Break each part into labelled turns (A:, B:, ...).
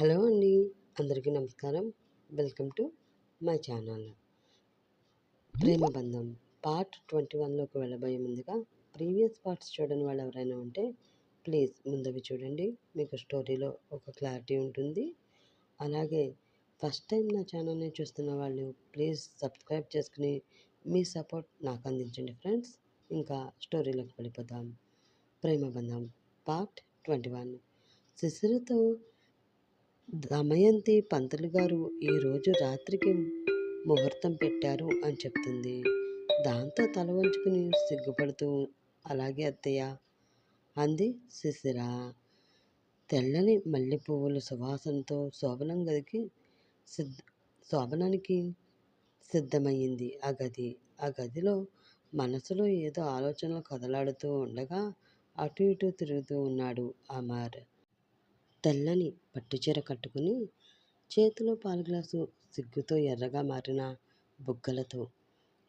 A: Hello అండి అందరికీ నమస్కారం. Welcome to my channel. Prema Bandham. Part twenty వన్లోకి వెళ్ళబోయే ముందుగా ప్రీవియస్ పార్ట్స్ చూడని వాళ్ళు ఎవరైనా ఉంటే ప్లీజ్ ముందవి చూడండి. మీకు స్టోరీలో ఒక క్లారిటీ ఉంటుంది. అలాగే ఫస్ట్ టైం నా ఛానల్ని చూస్తున్న వాళ్ళు ప్లీజ్ సబ్స్క్రైబ్ చేసుకుని మీ సపోర్ట్ నాకు అందించండి ఫ్రెండ్స్. ఇంకా స్టోరీలోకి వెళ్ళిపోతాం. Prema Bandham. Part twenty one. శిశిరతో Damayanti పంతులు గారు ఈరోజు రాత్రికి ముహూర్తం పెట్టారు అని చెప్తుంది. దాంతో తల వంచుకుని సిగ్గుపడుతూ అలాగే అత్తయ్య! అంది శిశిర. తెల్లని మల్లె పువ్వుల సువాసనతో శోభనం గదికి సిద్ధ శోభనానికి సిద్ధమయ్యింది ఆ గది. ఆ గదిలో మనసులో ఏదో ఆలోచనలు కదలాడుతూ ఉండగా అటు ఇటు తిరుగుతూ ఉన్నాడు అమర్. తెల్లని పట్టుచీర కట్టుకుని చేతిలో పాల గ్లాసు సిగ్గుతో ఎర్రగా మారిన బుగ్గలతో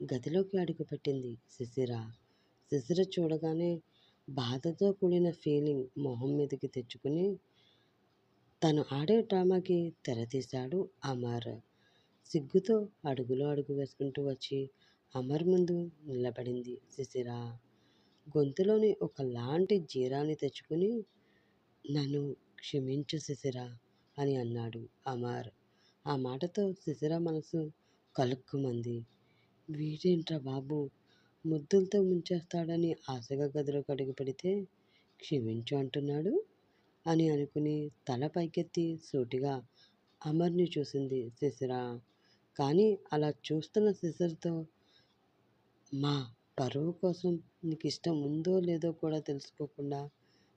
A: గదిలోకి అడుగుపెట్టింది శిశిర. శిశిర చూడగానే బాధతో కూడిన ఫీలింగ్ మొహం మీదకి తెచ్చుకుని తను ఆడే డ్రామాకి తెరతీశాడు అమర్. సిగ్గుతో అడుగులో అడుగు వేసుకుంటూ వచ్చి అమర్ ముందు నిలబడింది శిశిర. గొంతులోని ఒకలాంటి జీరాన్ని తెచ్చుకుని నన్ను క్షమించు శిశిర అని అన్నాడు అమర్. ఆ మాటతో శిశిర మనసు కలుక్కుమంది. వీడేంట్రా బాబు? ముద్దులతో ముంచేస్తాడని ఆశగా గదిలోకి అడుగు పెడితే క్షమించు అంటున్నాడు అని అనుకుని తల పైకెత్తి సూటిగా అమర్ని చూసింది శిశిరా కానీ అలా చూస్తున్న శిశిరతో మా పరువు కోసం నీకు ఇష్టం ఉందో లేదో కూడా తెలుసుకోకుండా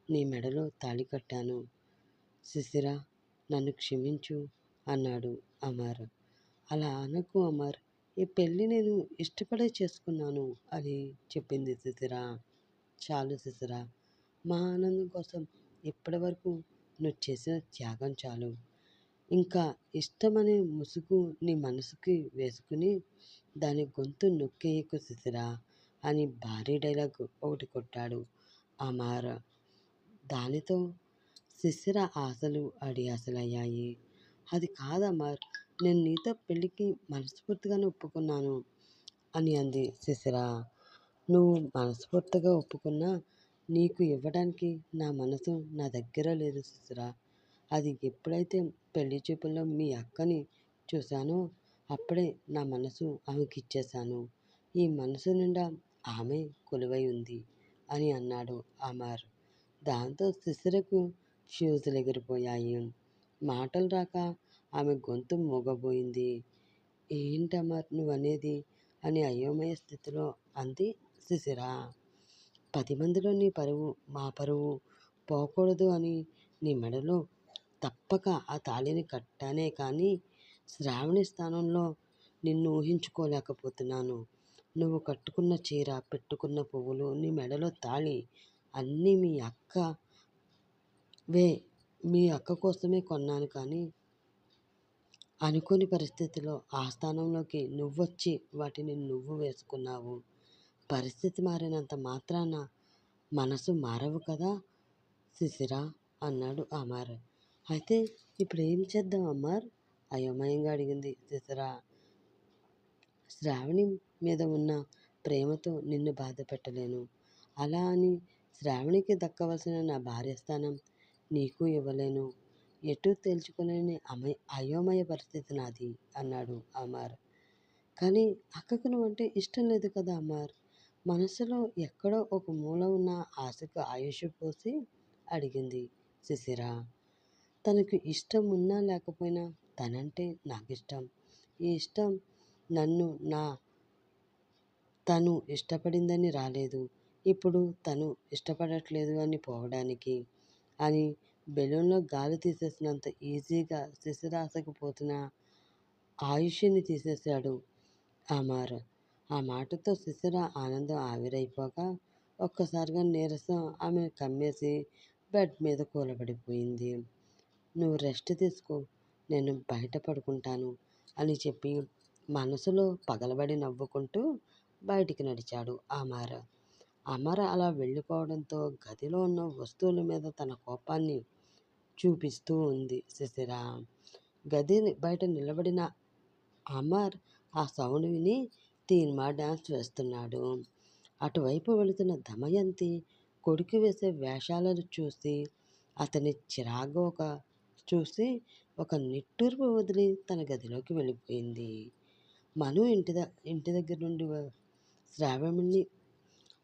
A: నీ మెడలో తాళి కట్టాను. శిశిర నన్ను క్షమించు అన్నాడు అమర్. అలా అనకు అమర్. ఈ పెళ్ళి నేను ఇష్టపడే చేసుకున్నాను అని చెప్పింది శిశిర చాలు శిశిర మా ఆనందం కోసం ఇప్పటి వరకు నువ్వు చేసిన త్యాగం చాలు. ఇంకా ఇష్టమనే ముసుగు నీ మనసుకి వేసుకుని దాని గొంతు నొక్కేయకు శిశిర అని భారీ డైలాగ్ ఒకటి కొట్టాడు అమర్. దానితో శిశిర ఆశలు అడి ఆశలయ్యాయి. అది కాదమ్మా నేను నీతో పెళ్ళికి మనస్ఫూర్తిగానే ఒప్పుకున్నాను అని అంది శిశిర నువ్వు మనస్ఫూర్తిగా ఒప్పుకున్నా నీకు ఇవ్వడానికి నా మనసు నా దగ్గర లేదు శిశిర అది ఎప్పుడైతే పెళ్ళి చూపుల్లో మీ అక్కని చూశానో అప్పుడే నా మనసు ఆమెకి ఇచ్చేశాను. ఈ మనసు నిండా ఆమె కొలువై ఉంది అని అన్నాడు అమర్ దాంతో శిశిరకు ఫ్యూజులు ఎగిరిపోయాయి. మాటలు రాక ఆమె గొంతు మూగబోయింది. ఏంటమ్మా నువ్వనేది? అని అయోమయ స్థితిలో అంది శిశిర. పది మందిలో నీ పరువు మా పరువు పోకూడదు అని నీ మెడలో తప్పక ఆ తాళిని కట్టానే కానీ శ్రావణి స్థానంలో నిన్ను ఊహించుకోలేకపోతున్నాను. నువ్వు కట్టుకున్న చీర పెట్టుకున్న పువ్వులు నీ మెడలో తాళి అన్నీ మీ అక్క వే మీ అక్క కోసమే కొన్నాను కానీ అనుకోని పరిస్థితిలో ఆ స్థానంలోకి నువ్వొచ్చి వాటిని నువ్వు వేసుకున్నావు. పరిస్థితి మారినంత మాత్రాన మనసు మారవు కదా? శిశిరా అన్నాడు అమర్. అయితే ఇప్పుడు ఏం చేద్దాం అమర్? అయోమయంగా అడిగింది శిశిరా శ్రావణి మీద ఉన్న ప్రేమతో నిన్ను బాధ పెట్టలేను అలా అని శ్రావణికి దక్కవలసిన నా భార్య స్థానం నీకు ఇవ్వలేను. ఎటు తేల్చుకోలేని అమయ అయోమయ పరిస్థితి నాది అన్నాడు అమర్. కానీ అక్కకు నువ్వంటే ఇష్టం లేదు కదా అమర్. మనసులో ఎక్కడో ఒక మూల ఉన్న ఆశకు ఆయుష్ పోసి అడిగింది శిశిర. తనకు ఇష్టం ఉన్నా లేకపోయినా తనంటే నాకు ఇష్టం ఈ ఇష్టం నన్ను నా తను ఇష్టపడిందని రాలేదు. ఇప్పుడు తను ఇష్టపడట్లేదు అని పోవడానికి అని బెలూన్లో గాలి తీసేసినంత ఈజీగా శిశిరాశకు పోతున్న ఆయుష్ని తీసేశాడు ఆమార్ ఆ మాటతో శిశిర ఆనందం ఆవిరైపోగా ఒక్కసారిగా నీరసం ఆమె కమ్మేసి బెడ్ మీద కూలబడిపోయింది. నువ్వు రెస్ట్ తీసుకో నేను బయట పడుకుంటాను అని చెప్పి మనసులో పగలబడి నవ్వుకుంటూ బయటికి నడిచాడు ఆమార్ అమర అలా వెళ్ళిపోవడంతో గదిలో ఉన్న వస్తువుల మీద తన కోపాన్ని చూపిస్తూ ఉంది శిశిర. గది బయట నిలబడిన అమర్ ఆ సౌండ్ విని తీన్మా డాన్స్ వేస్తున్నాడు. అటువైపు వెళుతున్న దమయంతి కొడుకు వేసే వేషాలను చూసి అతని చిరాగ్గా ఒక చూసి ఒక నిట్టూర్పు వదిలి తన గదిలోకి వెళ్ళిపోయింది. మను ఇంటి ద ఇంటి దగ్గర నుండి శ్రావణిని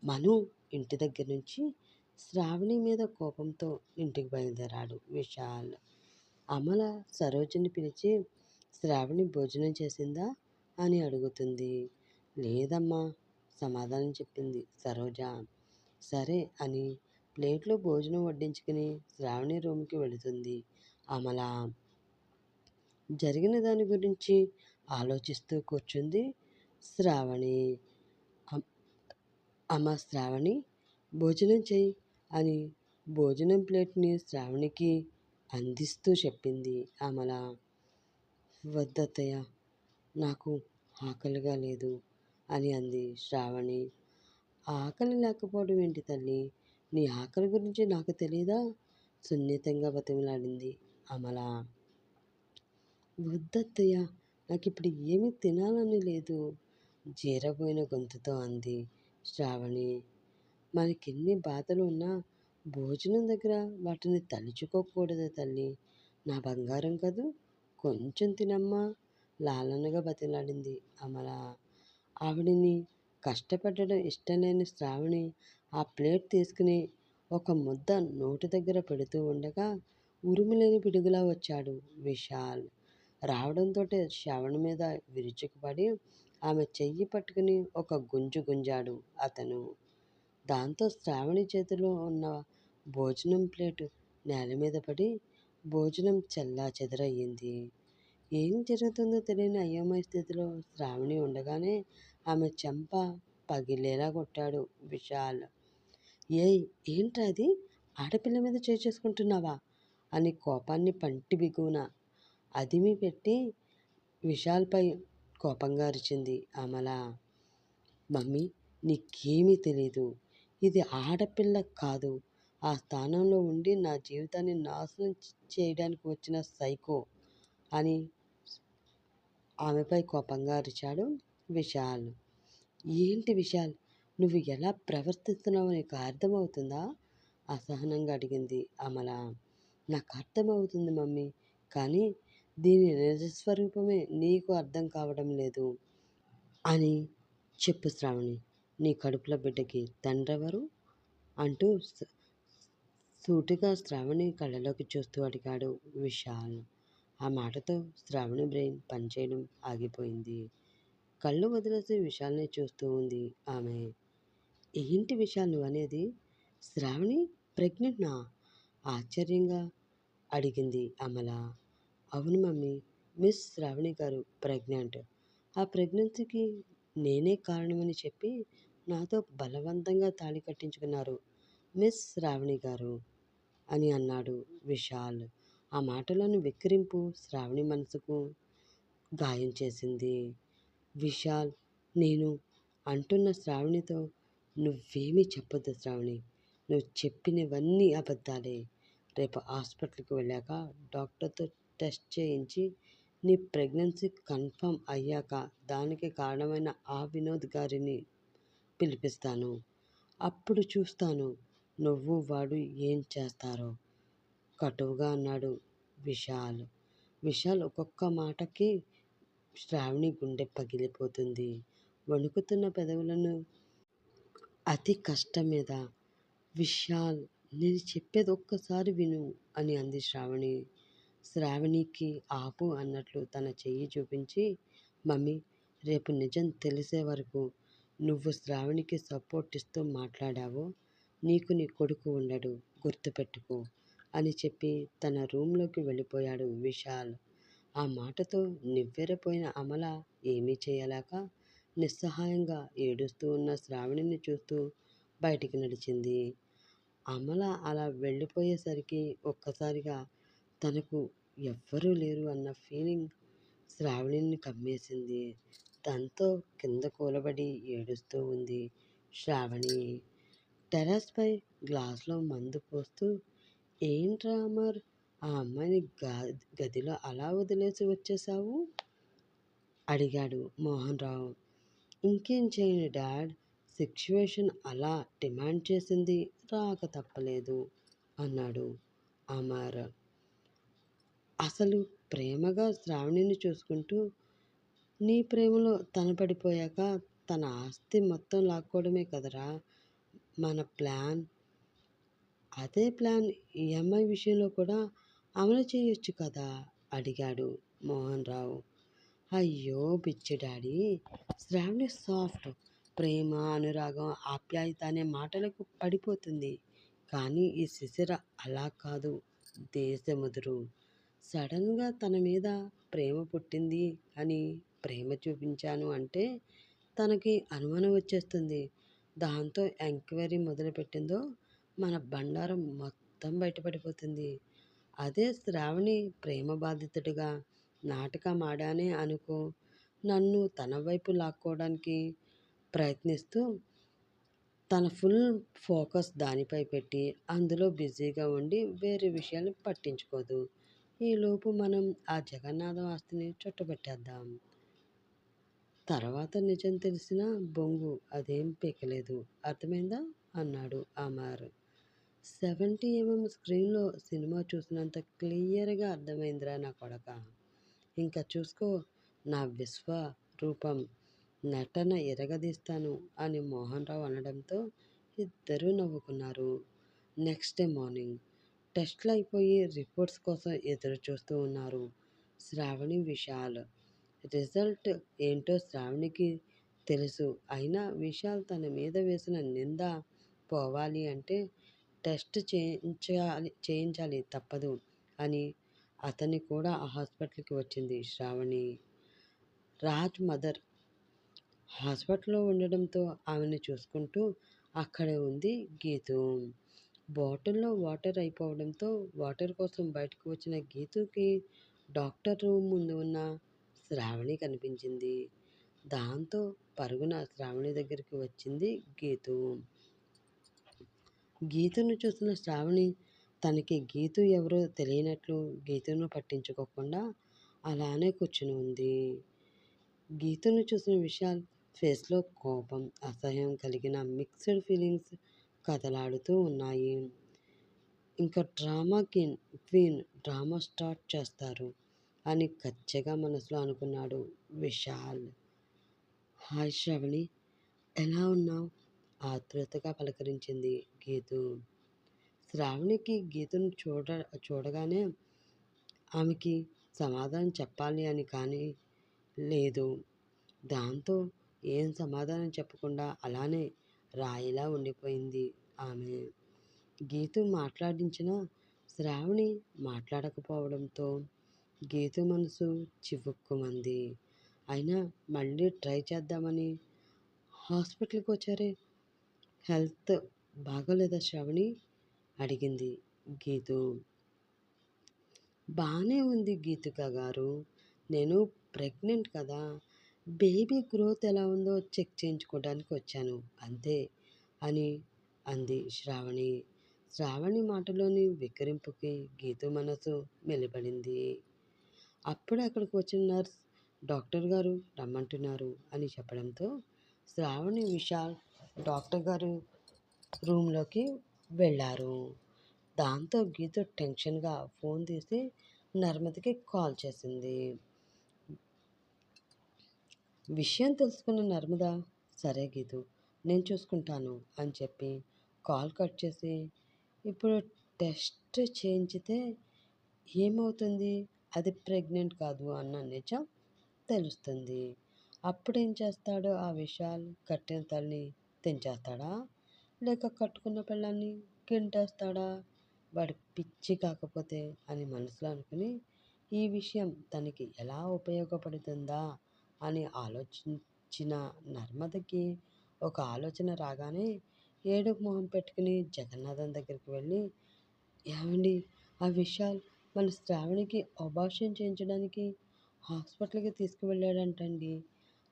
A: మను ఇంటి దగ్గర నుంచి శ్రావణి మీద కోపంతో ఇంటికి బయలుదేరాడు విశాల్. అమల సరోజని పిలిచి శ్రావణి భోజనం చేసిందా? అని అడుగుతుంది. లేదమ్మా సమాధానం చెప్పింది సరోజ. సరే అని ప్లేట్లో భోజనం వడ్డించుకుని శ్రావణి రూమ్కి వెళుతుంది అమల. జరిగిన దాని గురించి ఆలోచిస్తూ కూర్చుంది శ్రావణి. అమ్మ శ్రావణి భోజనం చెయ్యి అని భోజనం ప్లేట్ని శ్రావణికి అందిస్తూ చెప్పింది అమల. వద్దత్తయ్య నాకు ఆకలిగా లేదు అని అంది శ్రావణి. ఆకలి లేకపోవడం ఏంటి తల్లి? నీ ఆకలి గురించి నాకు తెలియదా సున్నితంగా బతిమలాడింది అమల. వద్దత్తయ్య నాకు ఇప్పుడు ఏమీ తినాలని లేదు జీరబోయిన గొంతుతో అంది శ్రావణి మనకెన్ని బాధలు ఉన్నా భోజనం దగ్గర వాటిని తలుచుకోకూడదు తల్లి. నా బంగారం కదూ? కొంచెం తినమ్మా. లాలనగా బతిలాడింది అమల. ఆవిడిని కష్టపెట్టడం ఇష్టం లేని శ్రావణి ఆ ప్లేట్ తీసుకుని ఒక ముద్ద నోటి దగ్గర పెడుతూ ఉండగా ఉరుములేని పిడుగులా వచ్చాడు విశాల్. రావడంతో శ్రావణి మీద విరుచుకుపడి ఆమె చెయ్యి పట్టుకుని ఒక గుంజు గుంజాడు అతను. దాంతో శ్రావణి చేతిలో ఉన్న భోజనం ప్లేటు నేల మీద పడి భోజనం చెల్లా చెదరయ్యింది. ఏం జరుగుతుందో తెలియని అయోమయ స్థితిలో శ్రావణి ఉండగానే ఆమె చెంప పగిలేలా కొట్టాడు విశాల్. ఏయ్ ఏంట్రాది ఆడపిల్ల మీద చేసుకుంటున్నావా? అని కోపాన్ని పంటి బిగువున అదిమి పెట్టి విశాల్పై కోపంగా అరిచింది అమల. మమ్మీ నీకేమీ తెలీదు. ఇది ఆడపిల్ల కాదు. ఆ స్థానంలో ఉండి నా జీవితాన్ని నాశనం చేయడానికి వచ్చిన సైకో అని ఆమెపై కోపంగా అరిచాడు విశాల్. ఏంటి విశాల్? నువ్వు ఎలా ప్రవర్తిస్తున్నావో నీకు అర్థమవుతుందా? అసహనంగా అడిగింది అమల. నాకు అర్థమవుతుంది మమ్మీ కానీ దీని నిజస్వరూపమే నీకు అర్థం కావడం లేదు అని చెప్పు శ్రావణి. నీ కడుపుల బిడ్డకి తండ్రెవరు? అంటూ సూటిగా శ్రావణి కళ్ళలోకి చూస్తూ అడిగాడు విశాల్. ఆ మాటతో శ్రావణి బ్రెయిన్ పనిచేయడం ఆగిపోయింది. కళ్ళు వదిలేసి విశాల్ని చూస్తూ ఉంది ఆమె. ఏంటి విశాల్ అనేది? శ్రావణి ప్రెగ్నెంట్నా? ఆశ్చర్యంగా అడిగింది అమల. అవును మమ్మీ మిస్ శ్రావణి గారు ప్రెగ్నెంట్. ఆ ప్రెగ్నెన్సీకి నేనే కారణమని చెప్పి నాతో బలవంతంగా తాళి కట్టించుకున్నారు మిస్ శ్రావణి గారు అని అన్నాడు విశాల్. ఆ మాటలోని విక్రింపు శ్రావణి మనసుకు గాయం చేసింది. విశాల్ నేను అంటున్న శ్రావణితో నువ్వేమీ చెప్పొద్దు శ్రావణి. నువ్వు చెప్పినవన్నీ అబద్ధాలే. రేపు హాస్పిటల్కి వెళ్ళాక డాక్టర్తో టెస్ట్ చేయించి నీ ప్రెగ్నెన్సీ కన్ఫర్మ్ అయ్యాక దానికి కారణమైన ఆ వినోద్ గారిని పిలిపిస్తాను. అప్పుడు చూస్తాను నువ్వు వాడు ఏం చేస్తారో. కటువుగా అన్నాడు విశాల్. విశాల్ ఒక్కొక్క మాటకి శ్రావణి గుండె పగిలిపోతుంది. వణుకుతున్న పెదవులను అతి కష్టం మీద విశాల్ నేను చెప్పేది ఒక్కసారి విను అని అంది శ్రావణి. శ్రావణికి ఆపు అన్నట్లు తన చెయ్యి చూపించి మమ్మీ రేపు నిజం తెలిసే వరకు నువ్వు శ్రావణికి సపోర్ట్ ఇస్తూ మాట్లాడావో నీకు నీ కొడుకు ఉండడు గుర్తుపెట్టుకో అని చెప్పి తన రూంలోకి వెళ్ళిపోయాడు విశాల్. ఆ మాటతో నివ్వెరపోయిన అమల ఏమీ చేయలేక నిస్సహాయంగా ఏడుస్తూ ఉన్న శ్రావణిని చూస్తూ బయటికి నడిచింది. అమల అలా వెళ్ళిపోయేసరికి ఒక్కసారిగా తనకు ఎవ్వరూ లేరు అన్న ఫీలింగ్ శ్రావణిని కమ్మేసింది. దాంతో కింద కూలబడి ఏడుస్తూ ఉంది శ్రావణి. టెర్రస్పై గ్లాస్లో మందు పోస్తూ ఏంట్రా అమర్ ఆ అమ్మాయిని గదిలో అలా వదిలేసి వచ్చేసావు? అడిగాడు మోహన్ రావు ఇంకేం చేయను డాడ్ సిచ్యువేషన్ అలా డిమాండ్ చేసింది రాక తప్పలేదు అన్నాడు అమర్. అసలు ప్రేమగా శ్రావణిని చూసుకుంటూ నీ ప్రేమలో తన పడిపోయాక తన ఆస్తి మొత్తం లాక్కోవడమే కదరా? మన ప్లాన్. అదే ప్లాన్ ఈఎంఐ విషయంలో కూడా అమలు చేయొచ్చు కదా? అడిగాడు మోహన్ రావు అయ్యో పిచ్చి డాడీ. శ్రావణి సాఫ్ట్. ప్రేమ అనురాగం ఆప్యాయత అనే మాటలకు పడిపోతుంది. కానీ ఈ శిశిర అలా కాదు. దేశముదురు. సడన్గా తన మీద ప్రేమ పుట్టింది అని ప్రేమ చూపించాను అంటే తనకి అనుమానం వచ్చేస్తుంది. దాంతో ఎంక్వైరీ మొదలుపెట్టిందో మన బండారం మొత్తం బయటపడిపోతుంది. అదే శ్రావణి ప్రేమ బాధితుడిగా నాటకం ఆడానే అనుకో నన్ను తన వైపు లాక్కోవడానికి ప్రయత్నిస్తూ తన ఫుల్ ఫోకస్ దానిపై పెట్టి అందులో బిజీగా ఉండి వేరే విషయాలు పట్టించుకోదు. ఈలోపు మనం ఆ జగన్నాథం ఆస్తిని చుట్టబెట్టేద్దాం. తర్వాత నిజం తెలిసిన బొంగు అదేం పీకలేదు. అర్థమైందా? అన్నాడు ఆమార్ సెవెంటీ ఎంఎం స్క్రీన్లో సినిమా చూసినంత క్లియర్గా అర్థమైందిరా నా కొడక. ఇంకా చూసుకో నా విశ్వ రూపం నటన ఎరగదీస్తాను అని మోహన్ రావు అనడంతో ఇద్దరూ నవ్వుకున్నారు. నెక్స్ట్ డే మార్నింగ్ టెస్ట్లు అయిపోయి రిపోర్ట్స్ కోసం ఎదురు చూస్తూ ఉన్నారు. శ్రావణి విశాల్. రిజల్ట్ ఏంటో శ్రావణికి తెలుసు. అయినా విశాల్ తన మీద వేసిన నింద పోవాలి అంటే టెస్ట్ చేయించాలి చేయించాలి తప్పదు అని అతన్ని కూడా ఆ హాస్పిటల్కి వచ్చింది శ్రావణి. రాజ్ మదర్ హాస్పిటల్లో ఉండడంతో ఆమెను చూసుకుంటూ అక్కడే ఉంది గీతు. బాటిల్లో వాటర్ అయిపోవడంతో వాటర్ కోసం బయటకు వచ్చిన గీతుకి డాక్టర్ రూమ్ ముందు ఉన్న శ్రావణి కనిపించింది. దాంతో పరుగున శ్రావణి దగ్గరికి వచ్చింది గీతు. గీతును చూసిన శ్రావణి తనకి గీతు ఎవరో తెలియనట్లు గీతును పట్టించుకోకుండా అలానే కూర్చుని ఉంది. గీతును చూసిన విశాల్ ఫేస్లో కోపం అసహ్యం కలిగిన మిక్స్డ్ ఫీలింగ్స్ కదలాడుతూ ఉన్నాయి. ఇంకా drama queen queen drama start చేస్తారు అని కచ్చగా మనసులో అనుకున్నాడు విశాల్. హాయ్ శ్రవణి ఎలా ఉన్నావు? ఆతృతగా పలకరించింది గీతు. శ్రావణికి గీతను చూడ చూడగానే ఆమెకి సమాధానం చెప్పాలి అని కానీ లేదు. దాంతో ఏం సమాధానం చెప్పకుండా అలానే రాయిలా ఉండిపోయింది. ఆమె గీతు మాట్లాడించిన శ్రావణి మాట్లాడకపోవడంతో గీతు మనసు చివుక్కుమంది. అయినా మళ్ళీ ట్రై చేద్దామని హాస్పిటల్కి వచ్చారే హెల్త్ బాగోలేదా శ్రావణి? అడిగింది గీతు. బాగానే ఉంది గీతిక గారు. నేను ప్రెగ్నెంట్ కదా. బేబీ గ్రోత్ ఎలా ఉందో చెక్ చేయించుకోవడానికి వచ్చాను. అంతే అని అంది శ్రావణి. శ్రావణి మాటలోని వికరింపుకి గీతు మనసు మెలిపడింది. అప్పుడే అక్కడికి వచ్చిన నర్స్ డాక్టర్ గారు రమ్మంటున్నారు అని చెప్పడంతో శ్రావణి విశాల్ డాక్టర్ గారు రూమ్లోకి వెళ్ళారు. దాంతో గీత టెన్షన్గా ఫోన్ తీసి నర్మదికి కాల్ చేసింది. విషయం తెలుసుకున్న నర్మద సరే గీతు నేను చూసుకుంటాను అని చెప్పి కాల్ కట్ చేసి ఇప్పుడు టెస్ట్ చేయించితే ఏమవుతుంది? అది ప్రెగ్నెంట్ కాదు అన్న నిజం తెలుస్తుంది. అప్పుడేం చేస్తాడో? ఆ విషయాలు కట్టిన తల్లిని తెంచేస్తాడా? లేక కట్టుకున్న పిల్లల్ని గింటేస్తాడా వాడి పిచ్చి కాకపోతే అని మనసులో అనుకుని ఈ విషయం తనకి ఎలా ఉపయోగపడుతుందా? అని ఆలోచించిన నర్మదకి ఒక ఆలోచన రాగానే ఏడుపు మొహం పెట్టుకుని జగన్నాథం దగ్గరికి వెళ్ళి ఏమండి ఆ విషయాలు మన శ్రావణికి అబార్షన్ చేయించడానికి హాస్పిటల్కి తీసుకువెళ్ళాడంటండి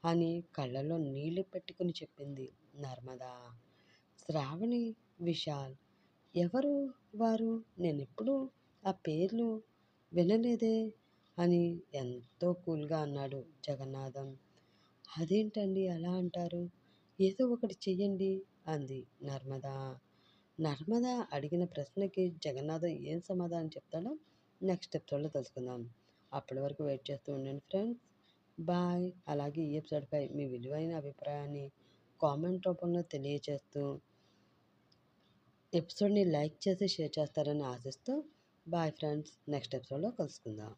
A: అని కళ్ళలో నీళ్ళు పెట్టుకుని చెప్పింది నర్మద. శ్రావణి విశాల్ ఎవరు వారు? నేను ఎప్పుడూ ఆ పేర్లు వినలేదే. అని ఎంతో కూల్గా అన్నాడు జగన్నాథం. అదేంటండి అలా అంటారు? ఏదో ఒకటి చెయ్యండి అంది నర్మద. నర్మద అడిగిన ప్రశ్నకి జగన్నాథం ఏం సమాధానం చెప్తాడో నెక్స్ట్ ఎపిసోడ్లో తెలుసుకుందాం. అప్పటి వరకు వెయిట్ చేస్తూ ఉండండి ఫ్రెండ్స్. బాయ్. అలాగే ఈ ఎపిసోడ్పై మీ విలువైన అభిప్రాయాన్ని కామెంట్ రూపంలో తెలియచేస్తూ ఎపిసోడ్ని లైక్ చేసి షేర్ చేస్తారని ఆశిస్తూ బాయ్ ఫ్రెండ్స్. నెక్స్ట్ ఎపిసోడ్లో కలుసుకుందాం.